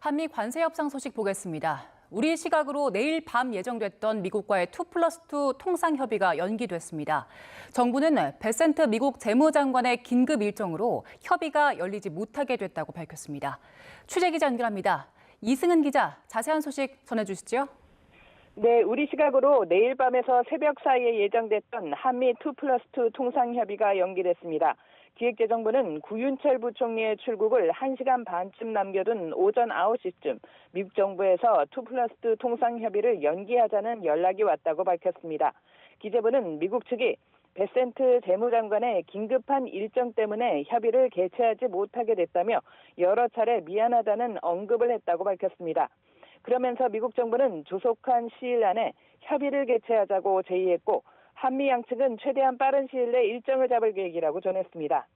한미 관세 협상 소식 보겠습니다. 우리 시각으로 내일 밤 예정됐던 미국과의 2 플러스 2 통상 협의가 연기됐습니다. 정부는 베센트 미국 재무장관의 긴급 일정으로 협의가 열리지 못하게 됐다고 밝혔습니다. 취재 기자 연결합니다. 이승은 기자, 자세한 소식 전해주시죠. 네, 우리 시각으로 내일 밤에서 새벽 사이에 예정됐던 한미 2 플러스 2 통상협의가 연기됐습니다. 기획재정부는 구윤철 부총리의 출국을 1시간 반쯤 남겨둔 오전 9시쯤 미국 정부에서 2 플러스 2 통상 협의를 연기하자는 연락이 왔다고 밝혔습니다. 기재부는 미국 측이 베센트 재무장관의 긴급한 일정 때문에 협의를 개최하지 못하게 됐다며 여러 차례 미안하다는 언급을 했다고 밝혔습니다. 그러면서 미국 정부는 조속한 시일 안에 협의를 개최하자고 제의했고 한미 양측은 최대한 빠른 시일 내 일정을 잡을 계획이라고 전했습니다.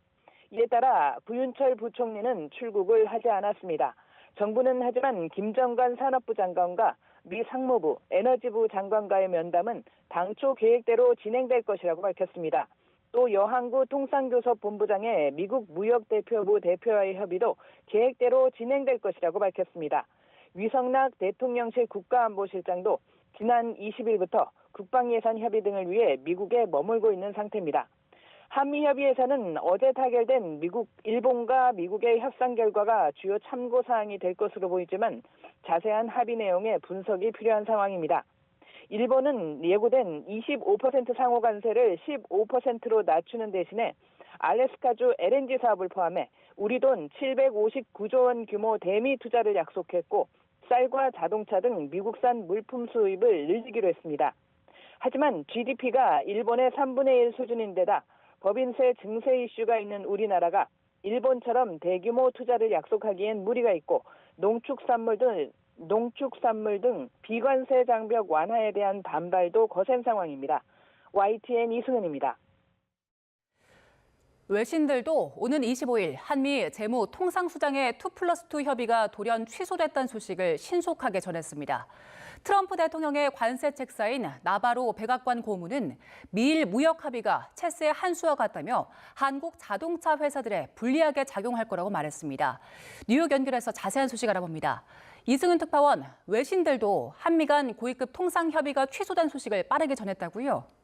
이에 따라 구윤철 부총리는 출국을 하지 않았습니다. 정부는 하지만 김정관 산업부 장관과 미 상무부, 에너지부 장관과의 면담은 당초 계획대로 진행될 것이라고 밝혔습니다. 또 여항구 통상교섭 본부장의 미국 무역대표부 대표와의 협의도 계획대로 진행될 것이라고 밝혔습니다. 위성락 대통령실 국가안보실장도 지난 20일부터 국방 예산 협의 등을 위해 미국에 머물고 있는 상태입니다. 한미 협의에서는 어제 타결된 미국, 일본과 미국의 협상 결과가 주요 참고 사항이 될 것으로 보이지만 자세한 합의 내용의 분석이 필요한 상황입니다. 일본은 예고된 25% 상호 관세를 15%로 낮추는 대신에 알래스카주 LNG 사업을 포함해 우리 돈 759조 원 규모 대미 투자를 약속했고 쌀과 자동차 등 미국산 물품 수입을 늘리기로 했습니다. 하지만 GDP가 일본의 3분의 1 수준인데다 법인세 증세 이슈가 있는 우리나라가 일본처럼 대규모 투자를 약속하기엔 무리가 있고 농축산물 등 농축산물 등 비관세 장벽 완화에 대한 반발도 거센 상황입니다. YTN 이승은입니다. 외신들도 오는 25일 한미 재무 통상수장의 2 플러스 2 협의가 돌연 취소됐다는 소식을 신속하게 전했습니다. 트럼프 대통령의 관세 책 사인 나바로 백악관 고문은 미일 무역 합의가 체스의 한 수와 같다며 한국 자동차 회사들에 불리하게 작용할 거라고 말했습니다. 뉴욕 연결해서 자세한 소식 알아봅니다. 이승은 특파원, 외신들도 한미 간 고위급 통상 협의가 취소된 소식을 빠르게 전했다고요?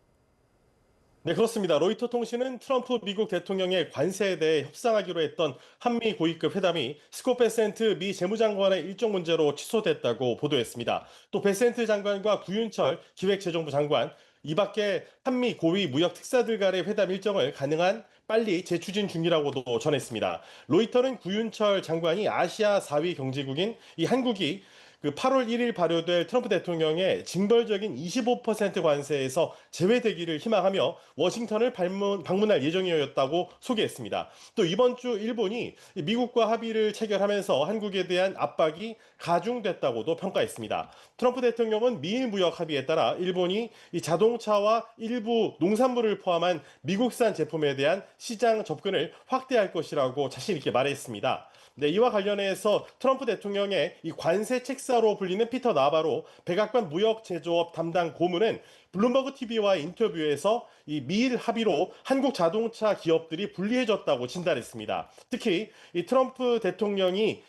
네, 그렇습니다. 로이터 통신은 트럼프 미국 대통령의 관세에 대해 협상하기로 했던 한미 고위급 회담이 스콧 베센트 미 재무장관의 일정 문제로 취소됐다고 보도했습니다. 또 베센트 장관과 구윤철 기획재정부 장관, 이 밖에 한미 고위 무역 특사들 간의 회담 일정을 가능한 빨리 재추진 중이라고도 전했습니다. 로이터는 구윤철 장관이 아시아 4위 경제국인 이 한국이 그 8월 1일 발효될 트럼프 대통령의 징벌적인 25% 관세에서 제외되기를 희망하며 워싱턴을 방문, 방문할 예정이었다고 소개했습니다. 또 이번 주 일본이 미국과 합의를 체결하면서 한국에 대한 압박이 가중됐다고도 평가했습니다. 트럼프 대통령은 미일 무역 합의에 따라 일본이 이 자동차와 일부 농산물을 포함한 미국산 제품에 대한 시장 접근을 확대할 것이라고 자신 있게 말했습니다. 네, 이와 관련해서 트럼프 대통령의 이 관세 책사로 불리는 피터 나바로 백악관 무역 제조업 담당 고문은 블룸버그 TV와 인터뷰에서 이 미일 합의로 한국 자동차 기업들이 불리해졌다고 진단했습니다. 특히 이 트럼프 대통령이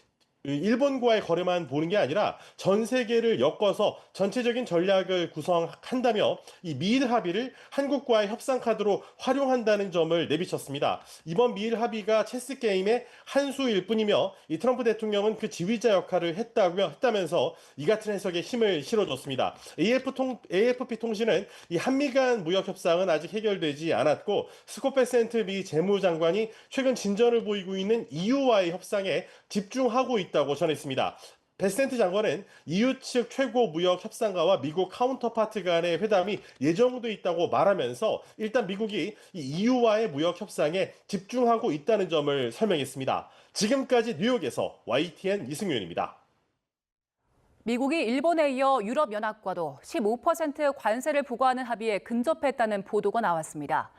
일본과의 거래만 보는 게 아니라 전 세계를 엮어서 전체적인 전략을 구성한다며 이 미일 합의를 한국과의 협상 카드로 활용한다는 점을 내비쳤습니다. 이번 미일 합의가 체스 게임의 한 수일 뿐이며 이 트럼프 대통령은 그 지휘자 역할을 했다며 했다면서 이 같은 해석에 힘을 실어줬습니다. AF 통, AFP 통신은 이 한미 간 무역 협상은 아직 해결되지 않았고 스콧 베센트 미 재무장관이 최근 진전을 보이고 있는 EU와의 협상에 집중하고 있다. 있다고 전했습니다. 베센트 장관은 EU 측 최고 무역 협상가와 미국 카운터파트 간의 회담이 예정돼 있다고 말하면서 일단 미국이 EU와의 무역 협상에 집중하고 있다는 점을 설명했습니다. 지금까지 뉴욕에서 YTN 이승윤입니다. 미국이 일본에 이어 유럽연합과도 15% 관세를 부과하는 합의에 근접했다는 보도가 나왔습니다.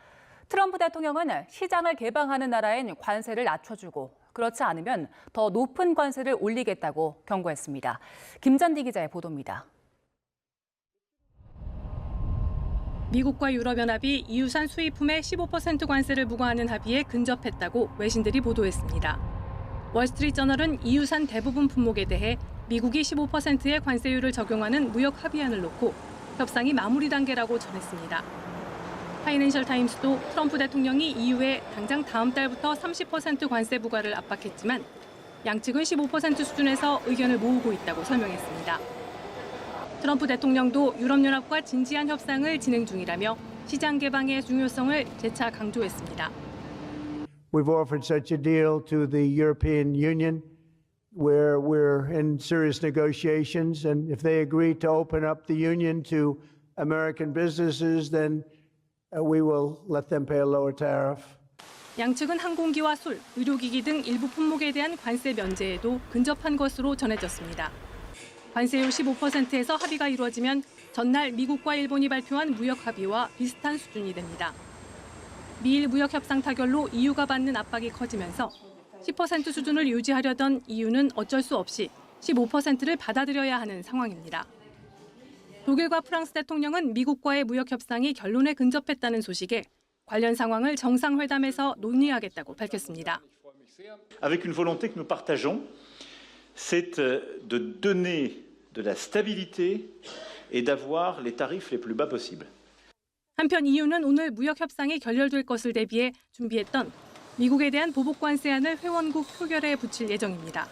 트럼프 대통령은 시장을 개방하는 나라엔 관세를 낮춰주고 그렇지 않으면 더 높은 관세를 올리겠다고 경고했습니다. 김잔디 기자의 보도입니다. 미국과 유럽연합이 이유산 수입품에 15% 관세를 부과하는 합의에 근접했다고 외신들이 보도했습니다. 월스트리트저널은 EU산 대부분 품목에 대해 미국이 15%의 관세율을 적용하는 무역 합의안을 놓고 협상이 마무리 단계라고 전했습니다. 파이낸셜 타임스도 트럼프 대통령이 EU에 당장 다음 달부터 30% 관세 부과를 압박했지만 양측은 15% 수준에서 의견을 모으고 있다고 설명했습니다. 트럼프 대통령도 유럽연합과 진지한 협상을 진행 중이라며 시장 개방의 중요성을 재차 강조했습니다. We've offered such a deal to the European Union where we're in serious negotiations. And if they agree to open up the union to American businesses, then uh, we will let them pay a lower tariff. 양측은 항공기와 술, 의료기기 등 일부 품목에 대한 관세 면제에도 근접한 것으로 전해졌습니다. 관세율 15%에서 합의가 이루어지면 전날 미국과 일본이 발표한 무역 합의와 비슷한 수준이 됩니다. 미일 무역 협상 타결로 EU가 받는 압박이 커지면서 10% 수준을 유지하려던 EU는 어쩔 수 없이 15%를 받아들여야 하는 상황입니다. 독일과 프랑스 대통령은 미국과의 무역 협상이 결론에 근접했다는 소식에 관련 상황을 정상회담에서 논의하겠다고 밝혔습니다. avec une volonté que nous partageons, c'est euh, de donner de la stabilité et d'avoir les tarifs les plus bas possibles. 한편 EU는 오늘 무역 협상이 결렬될 것을 대비해 준비했던 미국에 대한 보복 관세안을 회원국 표결에 붙일 예정입니다.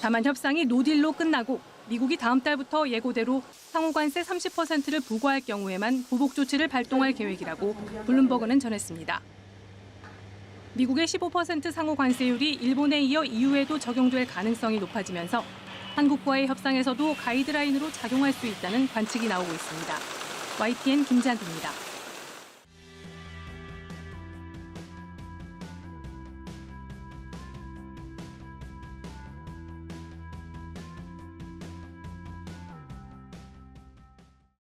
다만 협상이 노딜로 끝나고 미국이 다음 달부터 예고대로 상호 관세 30%를 부과할 경우에만 보복 조치를 발동할 계획이라고 블룸버그는 전했습니다. 미국의 15% 상호 관세율이 일본에 이어 EU에도 적용될 가능성이 높아지면서 한국과의 협상에서도 가이드라인으로 작용할 수 있다는 관측이 나오고 있습니다. YTN 김지한입니다.